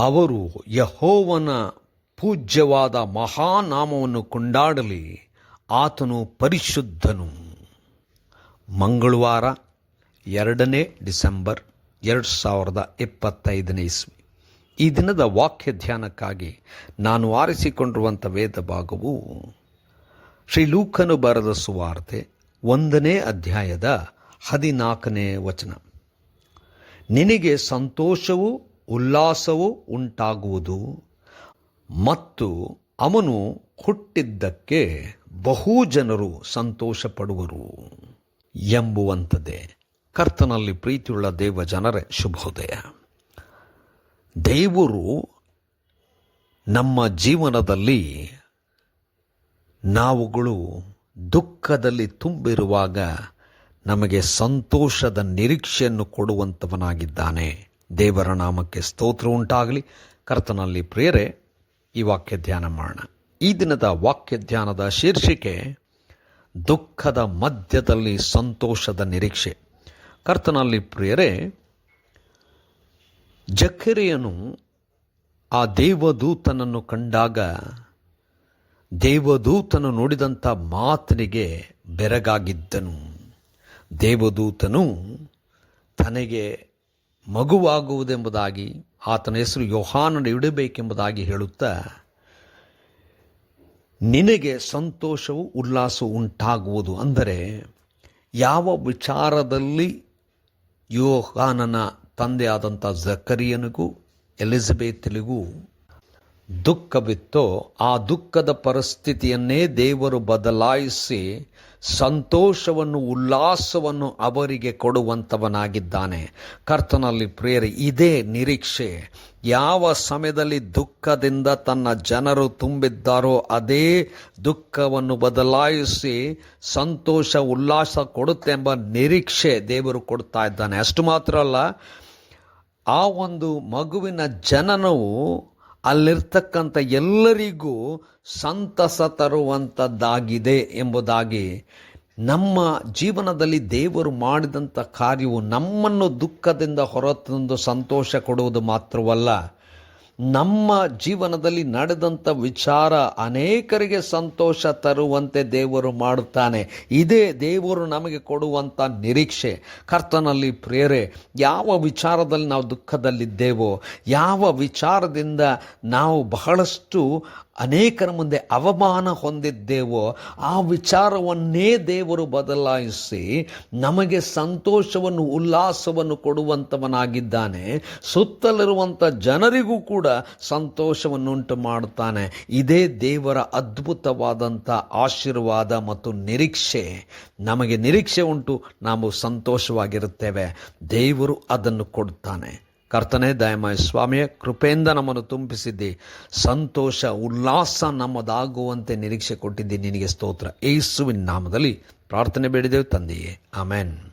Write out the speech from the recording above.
ಅವರು ಯಹೋವನ ಪೂಜ್ಯವಾದ ಮಹಾನಾಮವನ್ನು ಕೊಂಡಾಡಲಿ. ಆತನು ಪರಿಶುದ್ಧನು. ಮಂಗಳವಾರ ಎರಡನೇ ಡಿಸೆಂಬರ್ ಎರಡು ಸಾವಿರದ ಇಪ್ಪತ್ತೈದನೇ ಇಸ್ವಿ. ಈ ದಿನದ ವಾಕ್ಯ ಧ್ಯಾನಕ್ಕಾಗಿ ನಾನು ಆರಿಸಿಕೊಂಡಿರುವಂಥ ವೇದ ಭಾಗವು ಶ್ರೀ ಲೂಕನು ಬರೆದ ಸುವಾರ್ತೆ ಒಂದನೇ ಅಧ್ಯಾಯದ ಹದಿನಾಲ್ಕನೇ ವಚನ. ನಿನಗೆ ಸಂತೋಷವೂ ಉಲ್ಲಾಸವೂ ಉಂಟಾಗುವುದು. ಮತ್ತು ಅವನು ಹುಟ್ಟಿದ್ದಕ್ಕೆ ಬಹು ಜನರು ಸಂತೋಷ ಪಡುವರು ಎಂಬುವಂಥದ್ದೇ. ಕರ್ತನಲ್ಲಿ ಪ್ರೀತಿಯುಳ್ಳ ದೇವ ಜನರೇ ಶುಭೋದಯ. ದೇವರು ನಮ್ಮ ಜೀವನದಲ್ಲಿ ನಾವುಗಳು ದುಃಖದಲ್ಲಿ ತುಂಬಿರುವಾಗ ನಮಗೆ ಸಂತೋಷದ ನಿರೀಕ್ಷೆಯನ್ನು ಕೊಡುವಂಥವನಾಗಿದ್ದಾನೆ. ದೇವರ ನಾಮಕ್ಕೆ ಸ್ತೋತ್ರ ಉಂಟಾಗಲಿ. ಕರ್ತನಲ್ಲಿ ಪ್ರೇರೆ ಈ ವಾಕ್ಯ ಧ್ಯಾನ ಮಾಡೋಣ. ಈ ದಿನದ ವಾಕ್ಯ ಧ್ಯಾನದ ಶೀರ್ಷಿಕೆ, ದುಃಖದ ಮಧ್ಯದಲ್ಲಿ ಸಂತೋಷದ ನಿರೀಕ್ಷೆ. ಕರ್ತನಲ್ಲಿ ಪ್ರಿಯರೇ ಜಕ್ಕರಿಯನು ಆ ದೇವದೂತನನ್ನು ಕಂಡಾಗ, ದೇವದೂತನು ನೋಡಿದಂಥ ಮಾತನಿಗೆ ಬೆರಗಾಗಿದ್ದನು. ದೇವದೂತನು ತನಗೆ ಮಗುವಾಗುವುದೆಂಬುದಾಗಿ ಆತನ ಹೆಸರು ಯೋಹಾನನ ಇಡಬೇಕೆಂಬುದಾಗಿ ಹೇಳುತ್ತಾ, ನಿನಗೆ ಸಂತೋಷವು ಉಲ್ಲಾಸವು ಉಂಟಾಗುವುದು ಅಂದರೆ ಯಾವ ವಿಚಾರದಲ್ಲಿ ಯೋಹಾನನ ತಂದೆಯಾದಂಥ ಜಕರಿಯನಿಗೂ ಎಲಿಜಬೆತ್ಲಿಗೂ ದುಃಖವಿತ್ತೋ ಆ ದುಃಖದ ಪರಿಸ್ಥಿತಿಯನ್ನೇ ದೇವರು ಬದಲಾಯಿಸಿ ಸಂತೋಷವನ್ನು, ಉಲ್ಲಾಸವನ್ನು ಅವರಿಗೆ ಕೊಡುವಂಥವನಾಗಿದ್ದಾನೆ. ಕರ್ತನಲ್ಲಿ ಪ್ರೇರಿ ಇದೇ ನಿರೀಕ್ಷೆ. ಯಾವ ಸಮಯದಲ್ಲಿ ದುಃಖದಿಂದ ತನ್ನ ಜನರು ತುಂಬಿದ್ದಾರೋ ಅದೇ ದುಃಖವನ್ನು ಬದಲಾಯಿಸಿ ಸಂತೋಷ, ಉಲ್ಲಾಸ ಕೊಡುತ್ತೆಂಬ ನಿರೀಕ್ಷೆ ದೇವರು ಕೊಡ್ತಾ ಇದ್ದಾನೆ. ಅಷ್ಟು ಮಾತ್ರ ಅಲ್ಲ, ಆ ಒಂದು ಮಗುವಿನ ಜನನವು ಅಲ್ಲಿರ್ತಕ್ಕಂಥ ಎಲ್ಲರಿಗೂ ಸಂತಸ ತರುವಂಥದ್ದಾಗಿದೆ ಎಂಬುದಾಗಿ ನಮ್ಮ ಜೀವನದಲ್ಲಿ ದೇವರು ಮಾಡಿದಂಥ ಕಾರ್ಯವು ನಮ್ಮನ್ನು ದುಃಖದಿಂದ ಹೊರತಂದು ಸಂತೋಷ ಕೊಡುವುದು ಮಾತ್ರವಲ್ಲ ನಮ್ಮ ಜೀವನದಲ್ಲಿ ನಡೆದಂಥ ವಿಚಾರ ಅನೇಕರಿಗೆ ಸಂತೋಷ ತರುವಂತೆ ದೇವರು ಮಾಡುತ್ತಾನೆ. ಇದೇ ದೇವರು ನಮಗೆ ಕೊಡುವಂಥ ನಿರೀಕ್ಷೆ. ಕರ್ತನಲ್ಲಿ ಪ್ರೇರೆ, ಯಾವ ವಿಚಾರದಲ್ಲಿ ನಾವು ದುಃಖದಲ್ಲಿದ್ದೇವೋ, ಯಾವ ವಿಚಾರದಿಂದ ನಾವು ಬಹಳಷ್ಟು ಅನೇಕರ ಮುಂದೆ ಅವಮಾನ ಹೊಂದಿದ್ದೇವೋ, ಆ ವಿಚಾರವನ್ನೇ ದೇವರು ಬದಲಾಯಿಸಿ ನಮಗೆ ಸಂತೋಷವನ್ನು, ಉಲ್ಲಾಸವನ್ನು ಕೊಡುವಂಥವನಾಗಿದ್ದಾನೆ ಸುತ್ತಲಿರುವಂಥ ಜನರಿಗೂ ಕೂಡ ಸಂತೋಷವನ್ನುಂಟು ಮಾಡುತ್ತಾನೆ. ಇದೇ ದೇವರ ಅದ್ಭುತವಾದಂಥ ಆಶೀರ್ವಾದ ಮತ್ತು ನಿರೀಕ್ಷೆ. ನಮಗೆ ನಿರೀಕ್ಷೆ ಉಂಟು, ನಾವು ಸಂತೋಷವಾಗಿರುತ್ತೇವೆ. ದೇವರು ಅದನ್ನು ಕೊಡುತ್ತಾನೆ. ಕರ್ತನೆ ದಯಮಾಯ ಸ್ವಾಮಿಯ, ಕೃಪೆಯಿಂದ ನಮ್ಮನ್ನು ತುಂಬಿಸಿದ್ದಿ. ಸಂತೋಷ, ಉಲ್ಲಾಸ ನಮ್ಮದಾಗುವಂತೆ ನಿರೀಕ್ಷೆ ಕೊಟ್ಟಿದ್ದಿ. ನಿನಗೆ ಸ್ತೋತ್ರ. ಏಸುವಿನ ನಾಮದಲ್ಲಿ ಪ್ರಾರ್ಥನೆ ಬೇಡಿದೆವು ತಂದೆಯೇ. ಆಮೇನ್.